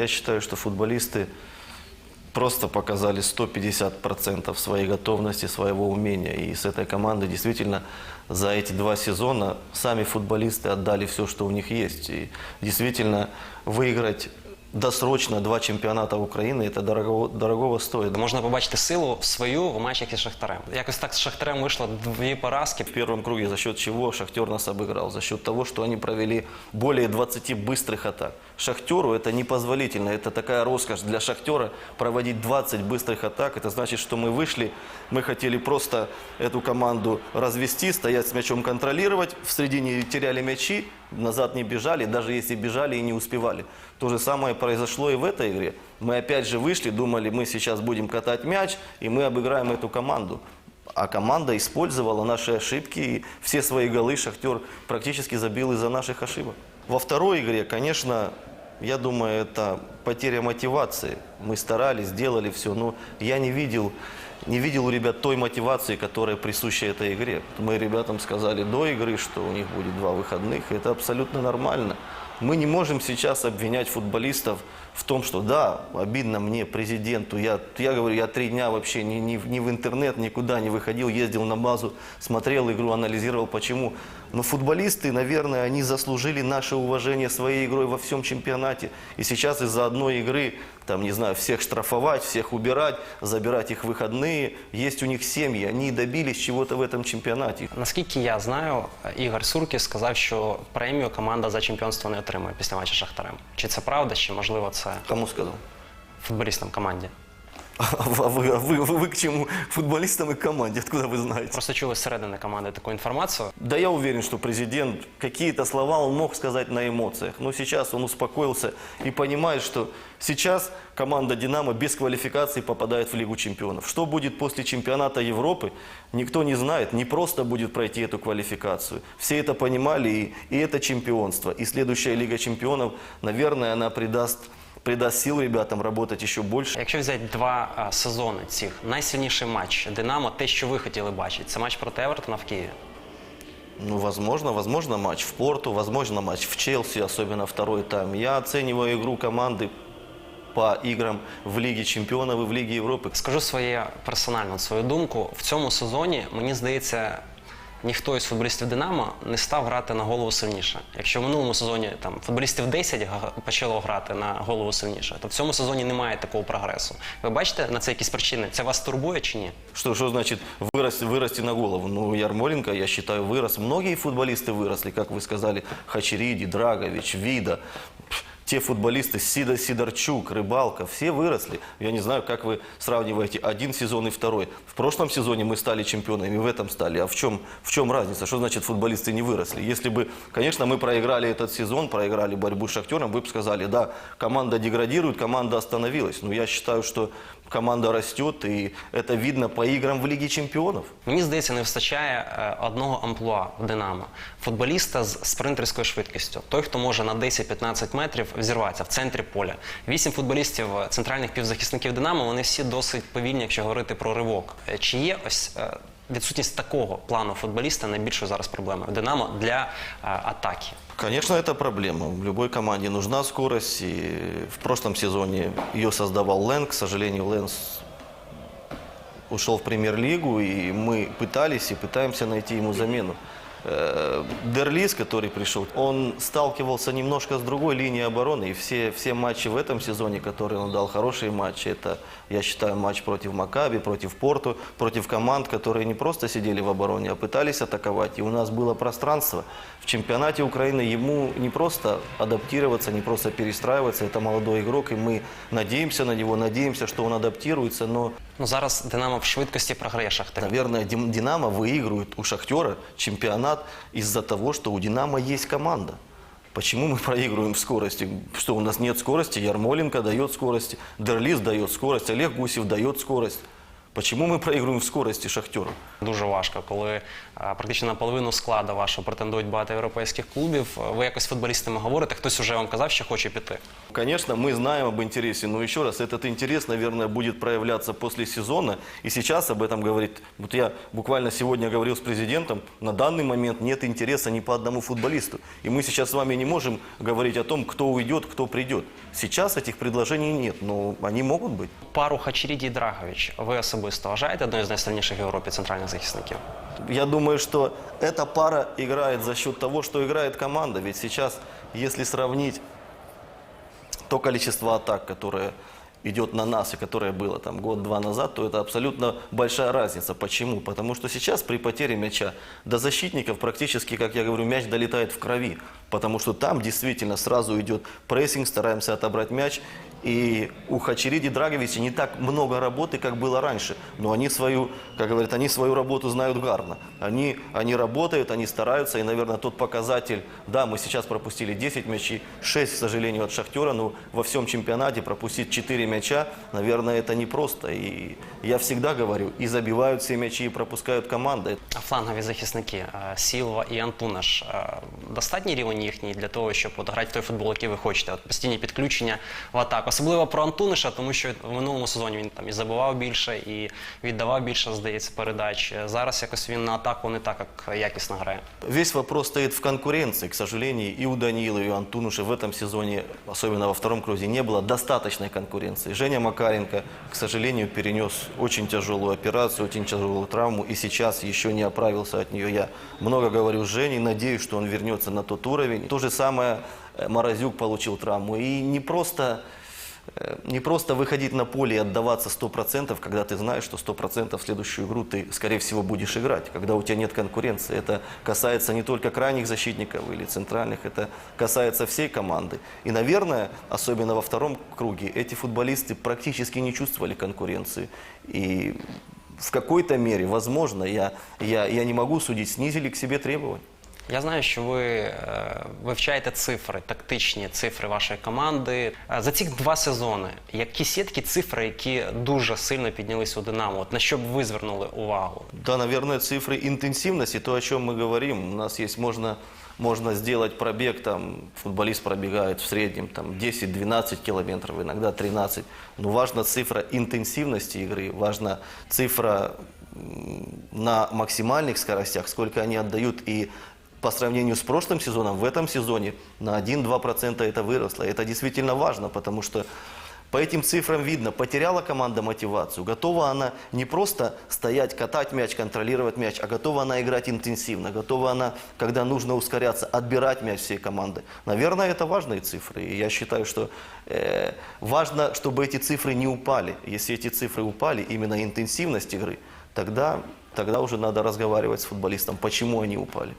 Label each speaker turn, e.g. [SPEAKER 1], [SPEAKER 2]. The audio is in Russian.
[SPEAKER 1] Я считаю, что футболисты просто показали 150% своей готовности, своего умения. И с этой командой действительно за эти два сезона сами футболисты отдали все, что у них есть. И действительно выиграть досрочно два чемпионата Украины, это дорого, дорогого стоит.
[SPEAKER 2] Можна побачити силу свою в матчах із Шахтарем. Якось так з Шахтарем вийшло дві поразки.
[SPEAKER 1] В первом круге за счет чего Шахтер нас обыграл? За счет того, что они провели более 20 быстрых атак. Шахтеру это непозволительно. Это такая роскошь для Шахтера проводить 20 быстрых атак. Это значит, что мы вышли, мы хотели просто эту команду развести, стоять с мячом, контролировать. В середине теряли мячи, назад не бежали, даже если бежали и не успевали. То же самое произошло и в этой игре. Мы опять же вышли, думали, мы сейчас будем катать мяч, и мы обыграем эту команду. А команда использовала наши ошибки, и все свои голы Шахтер практически забил из-за наших ошибок. Во второй игре, конечно, я думаю, это потеря мотивации. Мы старались, сделали все, но я не видел, не видел у ребят той мотивации, которая присуща этой игре. Мы ребятам сказали до игры, что у них будет два выходных, и это абсолютно нормально. Мы не можем сейчас обвинять футболистов в том, что да, обидно мне, президенту. Я, я говорю, я три дня вообще ни, ни, в- ни в интернет, никуда не выходил, ездил на базу, смотрел игру, анализировал, почему. Но футболисты, наверное, они заслужили наше уважение своей игрой во всем чемпионате. И сейчас из-за одной игры, там, не знаю, всех штрафовать, всех убирать, забирать их выходные. Есть у них семьи, они добились чего-то в этом чемпионате.
[SPEAKER 2] Наскільки я знаю, Ігор Суркіс сказав, що премію команда за чемпіонство не отримує після матчу з Шахтарем. Чи це правда, чи можливо це
[SPEAKER 1] Кому сказал?
[SPEAKER 2] футболістам команді?
[SPEAKER 1] А вы, а вы, вы- вы к чему? Футболистам и команде, откуда вы знаете?
[SPEAKER 2] Просто чули зсередини команди таку інформацію.
[SPEAKER 1] Да я уверен, что президент какие-то слова он мог сказать на эмоциях. Но сейчас он успокоился и понимает, что сейчас команда «Динамо» без квалификации попадает в Лигу чемпионов. Что будет после чемпионата Европы, никто не знает. Не просто будет пройти эту квалификацию. Все это понимали, и, и это чемпионство. И следующая Лига чемпионов, наверное, она придаст, придаст сил ребятам работать еще больше.
[SPEAKER 2] Якщо взяти два а, сезони цих, найсильніший матч Динамо, те, що ви хотіли бачити, це матч проти Евертона в Києві.
[SPEAKER 1] Ну, возможно, возможно матч в Порту, возможно матч в Челси, особенно второй тайм. Я оцениваю игру команды по играм в Лиге Чемпионов и в Лиге Европы.
[SPEAKER 2] Скажу своє персональну свою думку. В цьому сезоні мені здається, ніхто із футболістів Динамо не став грати на голову сильніше. Якщо в минулому сезоні там футболістів 10 га- почало грати на голову сильніше, то в цьому сезоні немає такого прогресу. Ви бачите на це якісь причини? Це вас турбує чи ні?
[SPEAKER 1] Что, что значит вырасти, вырасти на голову? Ну, Ярмоленко, я считаю, вырос. Многие футболисты выросли, как вы сказали, Хачериди, Драгович, Вида. Пф, Те футболисты, Сида, Сидорчук, Рыбалка, все выросли. Я не знаю, как вы сравниваете один сезон и второй. В прошлом сезоне мы стали чемпионами, в этом стали. А в чем, в чем разница? Что значит футболисты не выросли? Если бы, конечно, мы проиграли этот сезон, проиграли борьбу с Шахтером, вы бы сказали, да, команда деградирует, команда остановилась. Но я считаю, что команда растет, и это видно по играм в Лиге чемпионов.
[SPEAKER 2] Мені здається, не вистачає е, одного амплуа в Динамо. Футболіста з спринтерською швидкістю. Той, хто може на 10-15 метрів взірватися в центрі поля. Вісім футболістів е, центральних півзахисників Динамо, вони всі досить повільні, якщо говорити про ривок. Е, Чи є ось відсутність такого плану футболіста найбільшою зараз проблемою в Динамо для е, атаки?
[SPEAKER 1] Конечно, это проблема. В любой команде нужна скорость. И в прошлом сезоне ее создавал Лэн. К сожалению, Лэн с- ушел в премьер-лигу, и мы пытались и пытаемся найти ему замену. Э, Дерлис, который пришел, он сталкивался немножко с другой линией обороны. И все, все матчи в этом сезоне, которые он дал, хорошие матчи, это, я считаю, матч против Макаби, против Порту, против команд, которые не просто сидели в обороне, а пытались атаковать. И у нас было пространство. В чемпионате Украины ему не просто адаптироваться, не просто перестраиваться. Это молодой игрок, и мы надеемся на него, надеемся, что он адаптируется, но
[SPEAKER 2] Ну зараз Динамо в швидкості програє Шахтарю.
[SPEAKER 1] Наверное, Динамо выигрывает у Шахтера чемпионат из-за того, что у Динамо есть команда. Почему мы проигрываем в скорости? Что у нас нет скорости? Ярмоленко дает скорость, Дерлис дает скорость, Олег Гусев дает скорость. Почему мы проигрываем в скорости Шахтеру?
[SPEAKER 2] Дуже важко, коли е, практично на половину складу вашого претендують багато європейських клубів. Ви якось з футболістами говорите, хтось уже вам казав, що хоче піти.
[SPEAKER 1] Конечно, мы знаем об интересе, но еще раз, этот интерес, наверное, будет проявляться после сезона. И сейчас об этом говорит, вот я буквально сегодня говорил с президентом, на данный момент нет интереса ни по одному футболисту. И мы сейчас с вами не можем говорить о том, кто уйдет, кто придет. Сейчас этих предложений нет, но они могут быть.
[SPEAKER 2] Пару Хачеріді і Драгович ви особисто вважаєте одною з найсильніших в Європі центральних захисників?
[SPEAKER 1] Я думаю, что эта пара играет за счет того, что играет команда. Ведь сейчас, если сравнить то количество атак, которое идет на нас и которое было там год-два назад, то это абсолютно большая разница. Почему? Потому что сейчас при потере мяча до защитников практически, как я говорю, мяч долетает в крови. Потому что там действительно сразу идет прессинг, стараемся отобрать мяч. И у Хачериди Драговича не так много работы, как было раньше. Но они свою, как говорят, они свою работу знают гарно. Они, они работают, они стараются. И, наверное, тот показатель, да, мы сейчас пропустили 10 мячей, 6, к сожалению, от Шахтера, но во всем чемпионате пропустить 4 мяча, наверное, это непросто. И я всегда говорю, и забивают все мячи, и пропускают команды.
[SPEAKER 2] А флангові захисники е, Сілва і Антунаш е, достатній рівень їхній для того, щоб от грати в той футбол, який ви хочете. От постійні підключення в атаку. Особливо про Антуниша, тому що в минулому сезоні він там і забивав більше, і віддавав більше, здається, передач. Е, Зараз якось він на атаку не так як якісно грає.
[SPEAKER 1] Весь вопрос стоит в конкуренции. К сожалению, и у Данила, и у Антунуша в этом сезоне, особенно во втором круге, не было достаточной конкуренции. Женя Макаренко, к сожалению, перенес очень тяжелую операцию, очень тяжелую травму, и сейчас еще не оправился от нее. Я много говорю с Женей, надеюсь, что он вернется на тот уровень. То же самое э, Морозюк получил травму. И не просто не просто выходить на поле и отдаваться 100%, когда ты знаешь, что 100% в следующую игру ты, скорее всего, будешь играть, когда у тебя нет конкуренции. Это касается не только крайних защитников или центральных, это касается всей команды. И, наверное, особенно во втором круге, эти футболисты практически не чувствовали конкуренции. И в какой-то мере, возможно, я, я, я не могу судить, снизили к себе требования.
[SPEAKER 2] Я знаю, що ви е, вивчаєте цифри, тактичні цифри вашої команди. Е, За ці два сезони, якісь є такі цифри, які дуже сильно піднялись у Динамо? От на що б ви звернули увагу?
[SPEAKER 1] Да, наверное, цифры интенсивности, то, о чем мы говорим. У нас есть, можно, можно сделать пробег, там, футболист пробегает в среднем там, 10-12 километров, иногда 13. Но важна цифра интенсивности игры, важна цифра м, на максимальных скоростях, сколько они отдают. И по сравнению с прошлым сезоном, в этом сезоне на 1-2% это выросло. Это действительно важно, потому что по этим цифрам видно, потеряла команда мотивацию, готова она не просто стоять, катать мяч, контролировать мяч, а готова она играть интенсивно, готова она, когда нужно ускоряться, отбирать мяч всей команды. Наверное, это важные цифры. И я считаю, что э, важно, чтобы эти цифры не упали. Если эти цифры упали, именно интенсивность игры, тогда, тогда уже надо разговаривать с футболистом, почему они упали.